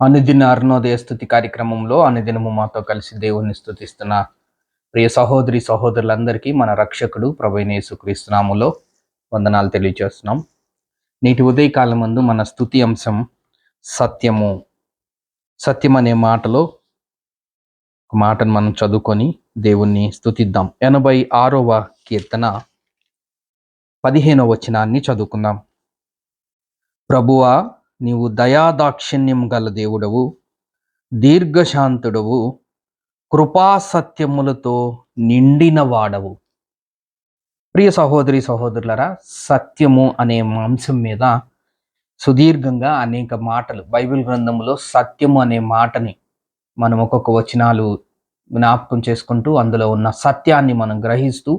అనుదిన అరుణోదయ స్థుతి కార్యక్రమంలో అనుదినము మాతో కలిసి దేవుణ్ణి స్థుతిస్తున్న ప్రియ సహోదరి సహోదరులందరికీ మన రక్షకుడు ప్రభైన యేసుక్రీస్తునాములో వందనాలు తెలియజేస్తున్నాం నేటి ఉదయకాలం ముందు మన స్థుతి అంశం సత్యము. సత్యం అనే మాటలో ఒక మాటను మనం చదువుకొని దేవుణ్ణి స్థుతిద్దాం ఎనభై ఆరవ కీర్తన పదిహేనవ వచనాన్ని చదువుకుందాం. ప్రభువా నీవు దయాదాక్షిణ్యం గల దేవుడవు దీర్ఘశాంతుడవు కృపాసత్యములతో నిండిన వాడవు. ప్రియ సహోదరి సహోదరులరా సత్యము అనే మాంసం మీద సుదీర్ఘంగా అనేక మాటలు బైబిల్ గ్రంథంలో సత్యము అనే మాటని మనం ఒక్కొక్క వచనాలు జ్ఞాపకం చేసుకుంటూ అందులో ఉన్న సత్యాన్ని మనం గ్రహిస్తూ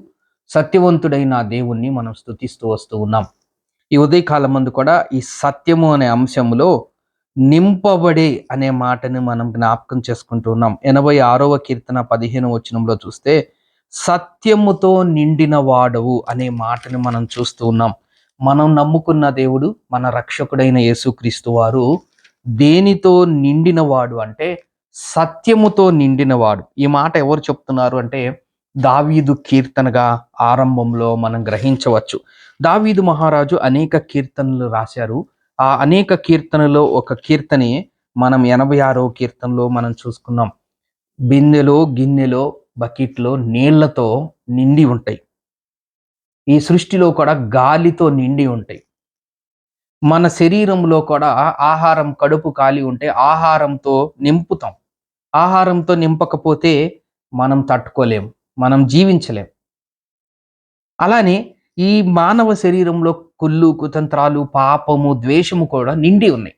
సత్యవంతుడైన దేవుణ్ణి మనం స్థుతిస్తూ వస్తూ ఉన్నాం. ఈ ఉదయకాలం ముందు కూడా ఈ సత్యము అనే అంశంలో నింపబడే అనే మాటని మనం జ్ఞాపకం చేసుకుంటూ ఉన్నాం. ఎనభై ఆరవ కీర్తన పదిహేను వచనంలో చూస్తే సత్యముతో నిండిన వాడవు అనే మాటని మనం చూస్తూ ఉన్నాం. మనం నమ్ముకున్న దేవుడు మన రక్షకుడైన యేసుక్రీస్తు వారు దేనితో నిండినవాడు అంటే సత్యముతో నిండినవాడు ఈ మాట ఎవరు చెప్తున్నారు అంటే దావీదు కీర్తనగా ఆరంభంలో మనం గ్రహించవచ్చు. దావీదు మహారాజు అనేక కీర్తనలు రాశారు. ఆ అనేక కీర్తనలో ఒక కీర్తనే మనం ఎనభై ఆరో కీర్తనలో మనం చూసుకున్నాం. బిందెలో గిన్నెలో బకెట్లో నీళ్ళతో నిండి ఉంటాయి. ఈ సృష్టిలో కూడా గాలితో నిండి ఉంటాయి. మన శరీరంలో కూడా ఆహారం కడుపు ఖాళీ ఉంటే ఆహారంతో నింపుతాం. ఆహారంతో నింపకపోతే మనం తట్టుకోలేం. మనం జీవించలేం. అలానే ఈ మానవ శరీరంలో కుళ్ళు కుతంత్రాలు పాపము ద్వేషము కూడా నిండి ఉన్నాయి.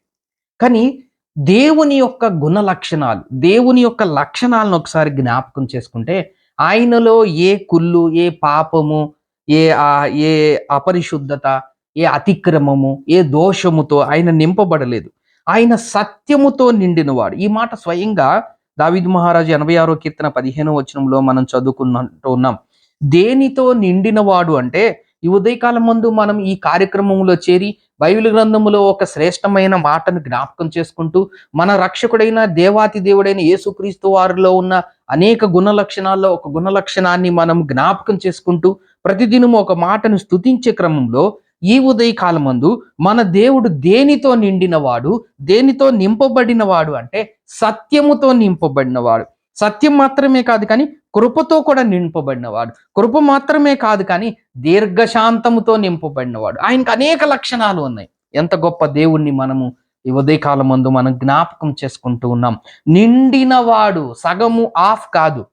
కానీ దేవుని యొక్క గుణ లక్షణాలు దేవుని యొక్క లక్షణాలను ఒకసారి జ్ఞాపకం చేసుకుంటే ఆయనలో ఏ కుళ్ళు ఏ పాపము ఏ ఆ- ఏ అపరిశుద్ధత ఏ అతిక్రమము ఏ దోషముతో ఆయన నింపబడలేదు. ఆయన సత్యముతో నిండినవాడు. ఈ మాట స్వయంగా దావిద్ మహారాజు ఎనభై ఆరో కీర్తన పదిహేనో వచనంలో మనం చదువుకున్నట్టు ఉన్నాం. దేనితో నిండినవాడు అంటే ఈ ఉదయకాలం ముందు మనం ఈ కార్యక్రమంలో చేరి బైబిల్ గ్రంథములో ఒక శ్రేష్టమైన మాటను జ్ఞాపకం చేసుకుంటూ మన రక్షకుడైన దేవాతి దేవుడైన యేసుక్రీస్తు వారిలో ఉన్న అనేక గుణ లక్షణాల్లో ఒక గుణ లక్షణాన్ని మనం జ్ఞాపకం చేసుకుంటూ ప్రతిదినము ఒక మాటను స్తుతించే క్రమంలో ఈ ఉదయకాలమందు మన దేవుడు దేనితో నిండినవాడు దేనితో నింపబడినవాడు అంటే సత్యముతో నింపబడినవాడు. సత్యం మాత్రమే కాదు కానీ కృపతో కూడా నింపబడినవాడు. కృప మాత్రమే కాదు కానీ దీర్ఘశాంతముతో నింపబడినవాడు. ఆయనకు అనేక లక్షణాలు ఉన్నాయి. ఎంత గొప్ప దేవుణ్ణి మనము ఈ ఉదయకాలం ముందు మనం జ్ఞాపకం చేసుకుంటూ ఉన్నాం. నిండినవాడు సగము ఆఫ్ కాదు.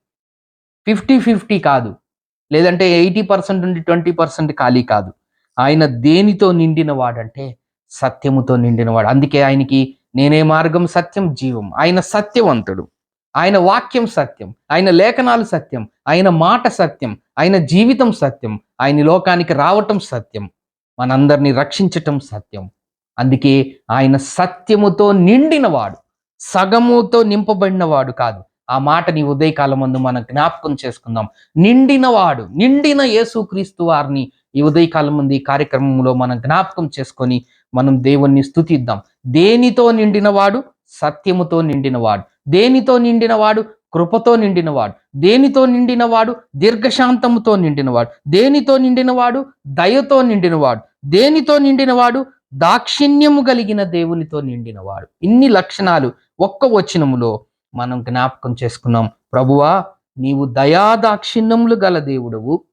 ఫిఫ్టీ ఫిఫ్టీ కాదు. లేదంటే ఎయిటీ పర్సెంట్ నుండి ట్వంటీ పర్సెంట్ ఖాళీ కాదు. ఆయన దేనితో నిండిన వాడంటే సత్యముతో నిండినవాడు. అందుకే ఆయనకి నేనే మార్గం సత్యం జీవం. ఆయన సత్యవంతుడు. ఆయన వాక్యం సత్యం. ఆయన లేఖనాలు సత్యం. ఆయన మాట సత్యం. ఆయన జీవితం సత్యం. ఆయన లోకానికి రావటం సత్యం. మనందరినీ రక్షించటం సత్యం. అందుకే ఆయన సత్యముతో నిండినవాడు. సగముతో నింపబడినవాడు కాదు. ఆ మాటని ఉదయకాలం ముందు మనం జ్ఞాపకం చేసుకుందాం. నిండినవాడు నిండిన యేసుక్రీస్తు వారిని ఈ ఉదయకాలం ముందు ఈ కార్యక్రమంలో మనం జ్ఞాపకం చేసుకొని మనం దేవుణ్ణి స్థుతిద్దాం దేనితో నిండినవాడు? సత్యముతో నిండినవాడు. దేనితో నిండినవాడు? కృపతో నిండినవాడు. దేనితో నిండినవాడు? దీర్ఘశాంతముతో నిండినవాడు. దేనితో నిండినవాడు? దయతో నిండినవాడు. దేనితో నిండినవాడు? దాక్షిణ్యము కలిగిన దేవునితో నిండినవాడు. ఇన్ని లక్షణాలు ఒక్క వచనములో మనం జ్ఞాపకం చేసుకున్నాం. ప్రభువా నీవు దయాదాక్షిణ్యములు గల దేవుడవు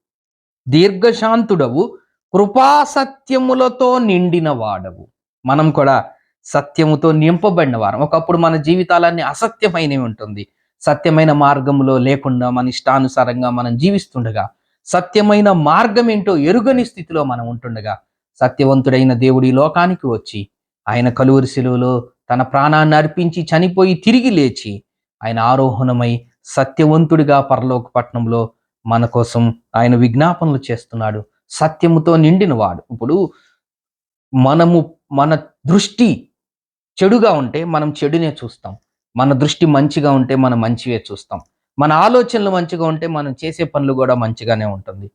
దీర్ఘశాంతుడవు కృపాసత్యములతో నిండిన వాడవు. మనం కూడా సత్యముతో నింపబడిన వారం. ఒకప్పుడు మన జీవితాలన్నీ అసత్యమైనవి ఉంటుంది. సత్యమైన మార్గంలో లేకుండా మన ఇష్టానుసారంగా మనం జీవిస్తుండగా సత్యమైన మార్గం ఏంటో ఎరుగని స్థితిలో మనం ఉంటుండగా సత్యవంతుడైన దేవుడి లోకానికి వచ్చి ఆయన కలువరి శిలువలో తన ప్రాణాన్ని అర్పించి చనిపోయి తిరిగి లేచి ఆయన ఆరోహణమై సత్యవంతుడిగా పరలోక పట్టణంలో మన కోసం ఆయన విజ్ఞాపనలు చేస్తున్నాడు. సత్యముతో నిండినవాడు. ఇప్పుడు మనము మన దృష్టి చెడుగా ఉంటే మనం చెడునే చూస్తాం. మన దృష్టి మంచిగా ఉంటే మనం మంచివే చూస్తాం. మన ఆలోచనలు మంచిగా ఉంటే మనం చేసే పనులు కూడా మంచిగానే ఉంటుంది.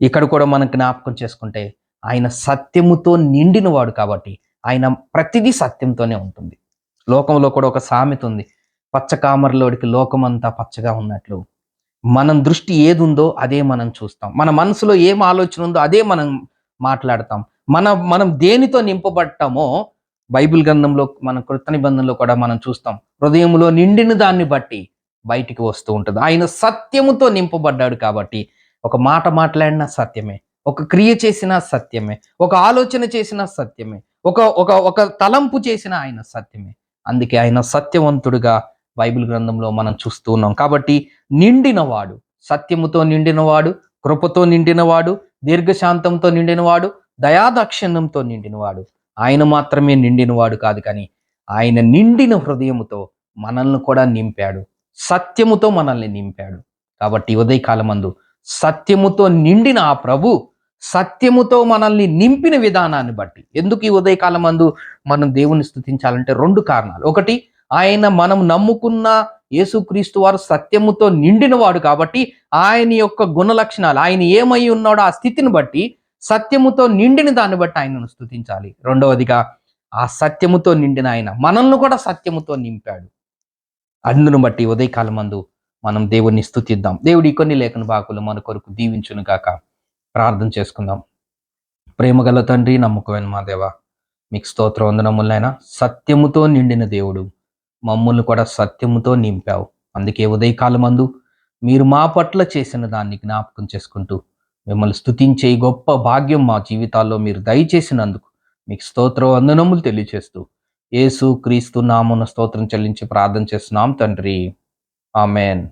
ఇక్కడ కూడా మనం జ్ఞాపకం చేసుకుంటే ఆయన సత్యముతో నిండినవాడు కాబట్టి ఆయన ప్రతిదీ సత్యంతోనే ఉంటుంది. లోకంలో కూడా ఒక సామెత ఉంది. పచ్చకామరలోడికి లోకమంతా పచ్చగా ఉన్నట్లు. మనం దృష్టి ఏది ఉందో అదే మనం చూస్తాం. మన మనసులో ఏం ఆలోచన ఉందో అదే మనం మాట్లాడతాం. మన మనం దేనితో నింపబడతామో బైబిల్ గ్రంథంలో మన కృత నిబంధనలో కూడా మనం చూస్తాం. హృదయంలో నిండిన దాన్ని బట్టి బయటికి వస్తూ ఉంటుంది. ఆయన సత్యముతో నింపబడ్డాడు కాబట్టి ఒక మాట మాట్లాడినా సత్యమే. ఒక క్రియ చేసినా సత్యమే. ఒక ఆలోచన చేసినా సత్యమే. ఒక ఒక ఒక తలంపు చేసిన ఆయన సత్యమే. అందుకే ఆయన సత్యవంతుడుగా బైబిల్ గ్రంథంలో మనం చూస్తూ ఉన్నాం. కాబట్టి నిండినవాడు సత్యముతో నిండినవాడు కృపతో నిండినవాడు దీర్ఘశాంతంతో నిండినవాడు దయాదాక్షిణ్యంతో నిండినవాడు. ఆయన మాత్రమే నిండినవాడు కాదు కానీ ఆయన నిండిన హృదయముతో మనల్ని కూడా నింపాడు. సత్యముతో మనల్ని నింపాడు. కాబట్టి ఉదయకాలమందు సత్యముతో నిండిన ఆ ప్రభు సత్యముతో మనల్ని నింపిన విధానాన్ని బట్టి. ఎందుకు ఈ ఉదయకాలమందు మనం దేవుని స్థుతించాలంటే రెండు కారణాలు. ఒకటి ఆయన మనం నమ్ముకున్న యేసుక్రీస్తు వారు సత్యముతో నిండినవాడు కాబట్టి ఆయన యొక్క గుణ లక్షణాలు ఆయన ఏమై ఉన్నాడో ఆ స్థితిని బట్టి సత్యముతో నిండిన దాన్ని బట్టి ఆయనను స్థుతించాలి రెండవదిగా ఆ సత్యముతో నిండిన ఆయన మనల్ని కూడా సత్యముతో నింపాడు. అందును బట్టి ఉదయకాలం మందు మనం దేవుణ్ణి స్థుతిద్దాం దేవుడి కొన్ని లేఖన బాకులు మన కొరకు దీవించును గాక. ప్రార్థన చేసుకుందాం. ప్రేమగల తండ్రి నమ్మకమైన మా దేవ మీకు స్తోత్ర వందనములైన సత్యముతో నిండిన దేవుడు మమ్మల్ని కూడా సత్యముతో నింపావు. అందుకే ఉదయకాలమందు మీరు మా పట్ల చేసిన దాన్ని జ్ఞాపకం చేసుకుంటూ మిమ్మల్ని స్థుతించే గొప్ప భాగ్యం మా జీవితాల్లో మీరు దయచేసినందుకు మీకు స్తోత్ర వందనములు తెలియచేస్తూ యేసు క్రీస్తు నామున స్తోత్రం చెల్లించి ప్రార్థన చేస్తున్నాం తండ్రి. ఆమెన్.